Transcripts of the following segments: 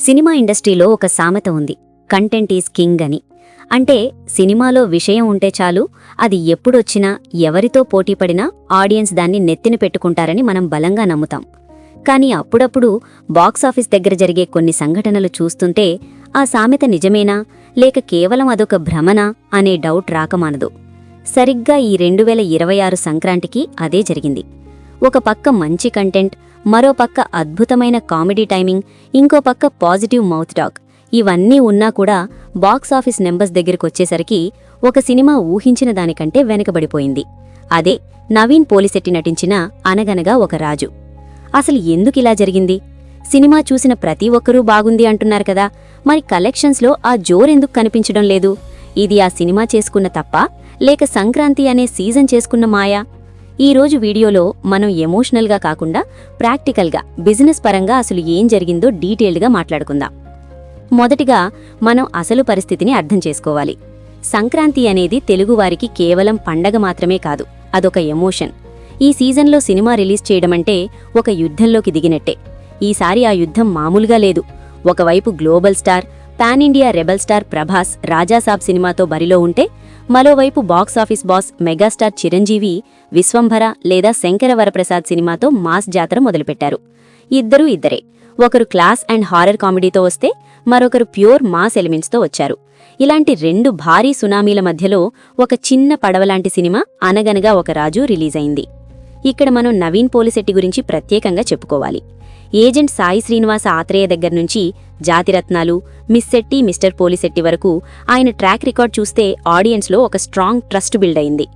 Cinema ఇండస్ట్రీలో ఒక సామెత ఉంది. కంటెంట్ ఈజ్ కింగ్ అని. అంటే సినిమాలో విషయం ఉంటే చాలు అది ఎప్పుడొచ్చినా ఎవరితో పోటీపడినా ఆడియన్స్ దాన్ని నెత్తిన పెట్టుకుంటారని మనం బలంగా నమ్ముతాం. కానీ అప్పుడప్పుడు బాక్సాఫీస్ దగ్గర జరిగే కొన్ని సంఘటనలు చూస్తుంటే ఆ సామెత నిజమేనా లేక కేవలం అదొక భ్రమనా అనే డౌట్ రాకమానదు. సరిగ్గా ఈ రెండు వేల ఇరవై ఆరు సంక్రాంతికి అదే జరిగింది. ఒక పక్క మంచి కంటెంట్ మరోపక్క అద్భుతమైన కామెడీ టైమింగ్ ఇంకో పక్క పాజిటివ్ మౌత్ టాక్. ఇవన్నీ ఉన్నా కూడా బాక్సాఫీస్ నెంబర్స్ దగ్గరకొచ్చేసరికి ఒక సినిమా ఊహించిన దానికంటే వెనకబడిపోయింది. అదే నవీన్ పోలిశెట్టి నటించిన అనగనగా ఒక రాజు. అసలు ఎందుకిలా జరిగింది? సినిమా చూసిన ప్రతి ఒక్కరూ బాగుంది అంటున్నారు కదా మరి కలెక్షన్స్లో ఆ జోరెందుకు కనిపించడం లేదు? ఇది ఆ సినిమా చేసుకున్న తప్ప లేక సంక్రాంతి అనే సీజన్ చేసుకున్న మాయా? ఈ రోజు వీడియోలో మనం ఎమోషనల్గా కాకుండా ప్రాక్టికల్గా బిజినెస్ పరంగా అసలు ఏం జరిగిందో డీటెయిల్డ్గా మాట్లాడుకుందాం. మొదటిగా మనం అసలు పరిస్థితిని అర్థం చేసుకోవాలి. సంక్రాంతి అనేది తెలుగువారికి కేవలం పండగ మాత్రమే కాదు అదొక ఎమోషన్. ఈ సీజన్లో సినిమా రిలీజ్ చేయడమంటే ఒక యుద్ధంలోకి దిగినట్టే. ఈసారి ఆ యుద్ధం మామూలుగా లేదు. ఒకవైపు global star pan India rebel star Prabhas Rajasaab సినిమాతో బరిలో ఉంటే మరోవైపు box office boss megastar Chiranjeevi Vishwambhara లేదా శంకర వరప్రసాద్ సినిమాతో మాస్ జాతర మొదలుపెట్టారు. ఇద్దరూ ఇద్దరే. ఒకరు క్లాస్ అండ్ హారర్ కామెడీతో వస్తే మరొకరు ప్యూర్ మాస్ ఎలిమెంట్స్తో వచ్చారు. ఇలాంటి రెండు భారీ సునామీల మధ్యలో ఒక చిన్న పడవలాంటి సినిమా అనగనగా ఒక రాజు రిలీజ్ అయింది ఇక్కడ మనం నవీన్ పోలిశెట్టి గురించి ప్రత్యేకంగా చెప్పుకోవాలి. ఏజెంట్ సాయి శ్రీనివాస ఆత్రేయ దగ్గర నుంచి జాతిరత్నాలు మిస్ శెట్టి మిస్టర్ పోలిశెట్టి వరకు ఆయన ట్రాక్ రికార్డ్ చూస్తే ఆడియన్స్లో ఒక స్ట్రాంగ్ ట్రస్ట్ బిల్డ్ అయింది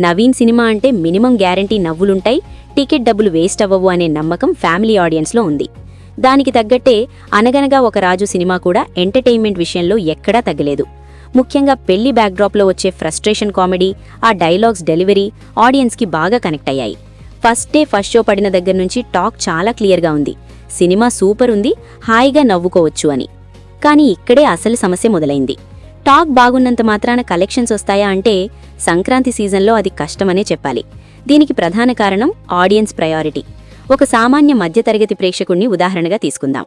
నవీన్ సినిమా అంటే మినిమం గ్యారంటీ నవ్వులుంటాయి టికెట్ డబ్బులు వేస్ట్ అవ్వవు అనే నమ్మకం ఫ్యామిలీ ఆడియన్స్లో ఉంది. దానికి తగ్గట్టే అనగనగా ఒక రాజు సినిమా కూడా ఎంటర్టైన్మెంట్ విషయంలో ఎక్కడా తగ్గలేదు. ముఖ్యంగా పెళ్ళి బ్యాక్డ్రాప్లో వచ్చే ఫ్రస్ట్రేషన్ కామెడీ ఆ డైలాగ్స్ డెలివరీ ఆడియన్స్కి బాగా కనెక్ట్ అయ్యాయి. ఫస్ట్ డే ఫస్ట్ షో పడిన దగ్గర నుంచి టాక్ చాలా క్లియర్గా ఉంది. సినిమా సూపర్ ఉంది హాయిగా నవ్వుకోవచ్చు అని. కానీ ఇక్కడే అసలు సమస్య మొదలైంది. టాక్ బాగున్నంత మాత్రాన కలెక్షన్స్ వస్తాయా అంటే సంక్రాంతి సీజన్లో అది కష్టమనే చెప్పాలి. దీనికి ప్రధాన కారణం ఆడియన్స్ ప్రయారిటీ. ఒక సామాన్య మధ్యతరగతి ప్రేక్షకుణ్ణి ఉదాహరణగా తీసుకుందాం.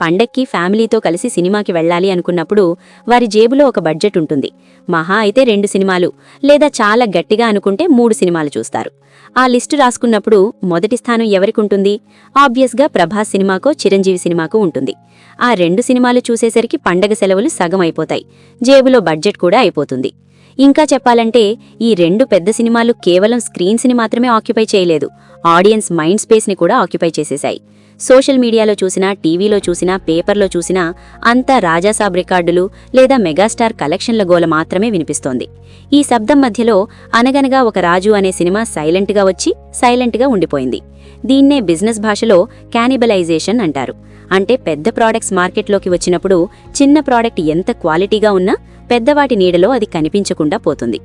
పండక్కి ఫ్యామిలీతో కలిసి సినిమాకి వెళ్ళాలి అనుకున్నప్పుడు వారి జేబులో ఒక బడ్జెట్ ఉంటుంది. మహా అయితే రెండు సినిమాలు లేదా చాలా గట్టిగా అనుకుంటే మూడు సినిమాలు చూస్తారు. ఆ లిస్టు రాసుకున్నప్పుడు మొదటి స్థానం ఎవరికుంటుంది? ఆబ్వియస్గా ప్రభాస్ సినిమాకో చిరంజీవి సినిమాకో ఉంటుంది. ఆ రెండు సినిమాలు చూసేసరికి పండగ సెలవులు సగం అయిపోతాయి. జేబులో బడ్జెట్ కూడా అయిపోతుంది. ఇంకా చెప్పాలంటే ఈ రెండు పెద్ద సినిమాలు కేవలం స్క్రీన్స్ని మాత్రమే ఆక్యుపై చేయలేదు. ఆడియన్స్ మైండ్ స్పేస్ని కూడా ఆక్యుపై చేసేశాయి. సోషల్ మీడియాలో చూసినా టీవీలో చూసినా పేపర్లో చూసినా అంతా రాజాసాబ్ రికార్డులు లేదా మెగాస్టార్ కలెక్షన్ల గోల మాత్రమే వినిపిస్తోంది. ఈ శబ్దం మధ్యలో అనగనగా ఒక రాజు అనే సినిమా సైలెంట్గా వచ్చి సైలెంట్గా ఉండిపోయింది. దీన్నే బిజినెస్ భాషలో క్యానిబలైజేషన్ అంటారు. అంటే పెద్ద ప్రోడక్ట్స్ మార్కెట్లోకి వచ్చినప్పుడు చిన్న ప్రోడక్ట్ ఎంత క్వాలిటీగా ఉన్నా పెద్దవాటి నీడలో అది కనిపించకుండా పోతుంది.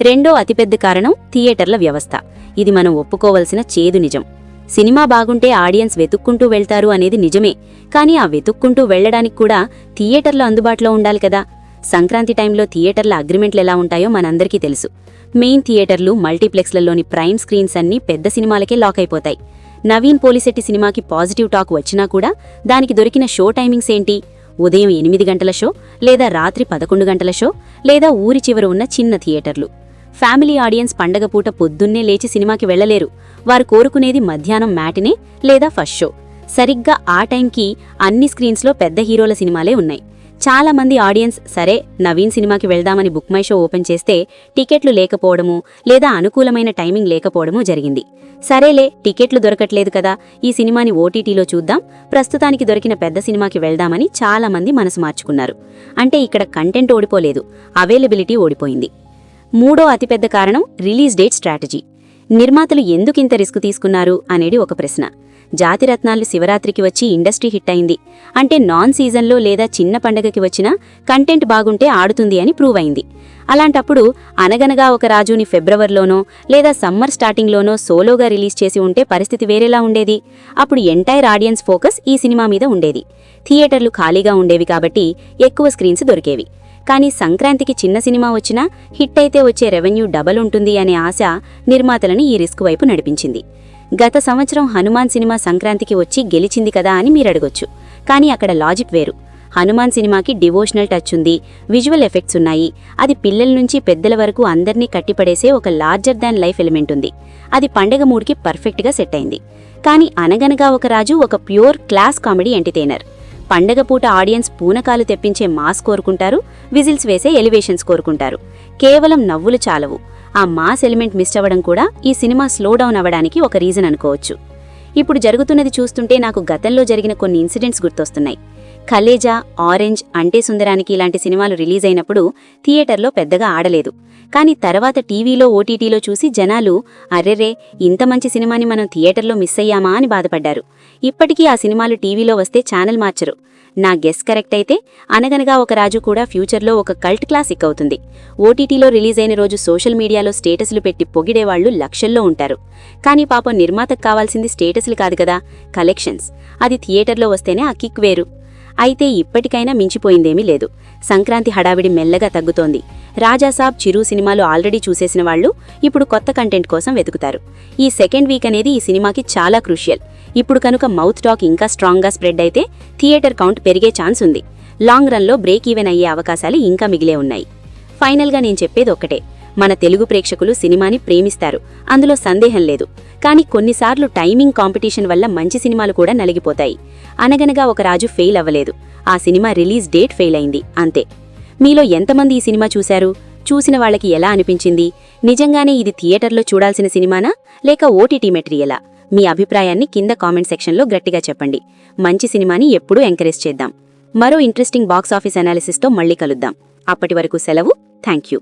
రెండో అతిపెద్ద కారణం థియేటర్ల వ్యవస్థ. ఇది మనం ఒప్పుకోవలసిన చేదు నిజం. సినిమా బాగుంటే ఆడియన్స్ వెతుక్కుంటూ వెళ్తారు అనేది నిజమే. కానీ ఆ వెతుక్కుంటూ వెళ్ళడానికి కూడా థియేటర్లు అందుబాటులో ఉండాలి కదా. సంక్రాంతి టైంలో థియేటర్ల అగ్రిమెంట్లు ఎలా ఉంటాయో మనందరికీ తెలుసు. మెయిన్ థియేటర్లు మల్టీప్లెక్స్లలోని ప్రైమ్ స్క్రీన్స్ అన్నీ పెద్ద సినిమాలకే లాక్ అయిపోతాయి. నవీన్ పోలిశెట్టి సినిమాకి పాజిటివ్ టాక్ వచ్చినా కూడా దానికి దొరికిన షో టైమింగ్స్ ఏంటి? ఉదయం ఎనిమిది గంటల షో లేదా రాత్రి పదకొండు గంటల షో లేదా ఊరి చివర ఉన్న చిన్న థియేటర్లు. ఫ్యామిలీ ఆడియన్స్ పండగ పూట పొద్దున్నే లేచి సినిమాకి వెళ్ళలేరు వారు కోరుకునేది మధ్యాహ్నం మ్యాటినే లేదా ఫస్ట్ షో. సరిగ్గా ఆ టైంకి అన్ని స్క్రీన్స్లో పెద్ద హీరోల సినిమాలే ఉన్నాయి. చాలా మంది ఆడియన్స్ సరే నవీన్ సినిమాకి వెళ్దామని బుక్ మై షో ఓపెన్ చేస్తే టికెట్లు లేకపోవడము లేదా అనుకూలమైన టైమింగ్ లేకపోవడము జరిగింది. సరేలే టికెట్లు దొరకట్లేదు కదా ఈ సినిమాని ఓటీటీలో చూద్దాం ప్రస్తుతానికి దొరికిన పెద్ద సినిమాకి వెళ్దామని చాలా మంది మనసు మార్చుకున్నారు. అంటే ఇక్కడ కంటెంట్ ఓడిపోలేదు అవైలబిలిటీ ఓడిపోయింది. మూడో అతిపెద్ద కారణం రిలీజ్ డేట్ స్ట్రాటజీ. నిర్మాతలు ఎందుకింత రిస్క్ తీసుకున్నారు అనేది ఒక ప్రశ్న. జాతిరత్నాలు శివరాత్రికి వచ్చి ఇండస్ట్రీ హిట్ అయింది. అంటే నాన్ సీజన్లో లేదా చిన్న పండగకి వచ్చినా కంటెంట్ బాగుంటే ఆడుతుంది అని ప్రూవ్ అయింది. అలాంటప్పుడు అనగనగా ఒక రాజుని ఫిబ్రవరిలోనో లేదా సమ్మర్ స్టార్టింగ్లోనో సోలోగా రిలీజ్ చేసి ఉంటే పరిస్థితి వేరేలా ఉండేది. అప్పుడు ఎంటైర్ ఆడియన్స్ ఫోకస్ ఈ సినిమా మీద ఉండేది. థియేటర్లు ఖాళీగా ఉండేవి కాబట్టి ఎక్కువ స్క్రీన్స్ దొరికేవి. కానీ సంక్రాంతికి చిన్న సినిమా వచ్చినా హిట్ అయితే వచ్చే రెవెన్యూ డబల్ ఉంటుంది అనే ఆశ నిర్మాతలను ఈ రిస్క్ వైపు నడిపించింది. గత సంవత్సరం హనుమాన్ సినిమా సంక్రాంతికి వచ్చి గెలిచింది కదా అని మీరడగొచ్చు కానీ అక్కడ లాజిక్ వేరు. హనుమాన్ సినిమాకి డివోషనల్ టచ్ ఉంది విజువల్ ఎఫెక్ట్స్ ఉన్నాయి. అది పిల్లల నుంచి పెద్దల వరకు అందర్నీ కట్టిపడేసే ఒక లార్జర్ దాన్ లైఫ్ ఎలిమెంట్ ఉంది. అది పండగ మూడ్కి పర్ఫెక్ట్గా సెట్ అయింది. కానీ అనగనగా ఒక రాజు ఒక ప్యూర్ క్లాస్ కామెడీ ఎంటర్టైనర్. పండగ పూట ఆడియన్స్ పూనకాలు తెప్పించే మాస్ కోరుకుంటారు విజిల్స్ వేసే ఎలివేషన్స్ కోరుకుంటారు. కేవలం నవ్వులు చాలవు. ఆ మాస్ ఎలిమెంట్ మిస్ అవ్వడం కూడా ఈ సినిమా స్లో డౌన్ అవ్వడానికి ఒక రీజన్ అనుకోవచ్చు. ఇప్పుడు జరుగుతున్నది చూస్తుంటే నాకు గతంలో జరిగిన కొన్ని ఇన్సిడెంట్స్ గుర్తొస్తున్నాయి. కలేజా ఆరెంజ్ అంటే సుందరానికి ఇలాంటి సినిమాలు రిలీజ్ అయినప్పుడు థియేటర్లో పెద్దగా ఆడలేదు. కానీ తర్వాత టీవీలో ఓటీటీలో చూసి జనాలు అరెరే ఇంత మంచి సినిమాని మనం థియేటర్లో మిస్ అయ్యామా? అని బాధపడ్డారు. ఇప్పటికీ ఆ సినిమాలు టీవీలో వస్తే ఛానల్ మార్చరు. నా గెస్ కరెక్ట్ అయితే అనగనగా ఒక రాజు కూడా ఫ్యూచర్లో ఒక కల్ట్ క్లాసిక్ అవుతుంది ఓటీటీలో రిలీజ్ అయిన రోజు సోషల్ మీడియాలో స్టేటస్లు పెట్టి పొగిడేవాళ్ళు లక్షల్లో ఉంటారు. కానీ పాపం నిర్మాతకు కావాల్సింది స్టేటస్లు కాదు కదా కలెక్షన్స్. అది థియేటర్లో వస్తేనే ఆ కిక్ వేరు. అయితే ఇప్పటికైనా మించిపోయిందేమీ లేదు. సంక్రాంతి హడావిడి మెల్లగా తగ్గుతోంది. రాజాసాబ్ చిరు సినిమాలు ఆల్రెడీ చూసేసిన వాళ్ళు ఇప్పుడు కొత్త కంటెంట్ కోసం వెతుకుతారు. ఈ సెకండ్ వీక్ అనేది ఈ సినిమాకి చాలా క్రూషియల్. ఇప్పుడు కనుక మౌత్ టాక్ ఇంకా స్ట్రాంగ్గా స్ప్రెడ్ అయితే థియేటర్ కౌంట్ పెరిగే ఛాన్స్ ఉంది. లాంగ్ రన్లో బ్రేక్ ఈవెన్ అయ్యే అవకాశాలు ఇంకా మిగిలే ఉన్నాయి. ఫైనల్గా నేను చెప్పేది ఒక్కటే. మన తెలుగు ప్రేక్షకులు సినిమాని ప్రేమిస్తారు. అందులో సందేహం లేదు. కానీ కొన్నిసార్లు టైమింగ్ కాంపిటీషన్ వల్ల మంచి సినిమాలు కూడా నలిగిపోతాయి. అనగనగా ఒక రాజు ఫెయిల్ అవ్వలేదు. ఆ సినిమా రిలీజ్ డేట్ ఫెయిల్ అయింది. అంతే. మీలో ఎంతమంది ఈ సినిమా చూశారు? చూసిన వాళ్ళకి ఎలా అనిపించింది? నిజంగానే ఇది థియేటర్లో చూడాల్సిన సినిమానా? లేక ఓటీటీ మెటీరియలా? మీ అభిప్రాయాన్ని కింద కామెంట్ సెక్షన్లో గట్టిగా చెప్పండి. మంచి సినిమాని ఎప్పుడూ ఎంకరేజ్ చేద్దాం. మరో ఇంట్రెస్టింగ్ బాక్స్ ఆఫీస్ అనాలిసిస్తో మళ్ళీ కలుద్దాం. అప్పటి వరకు సెలవు. Thank you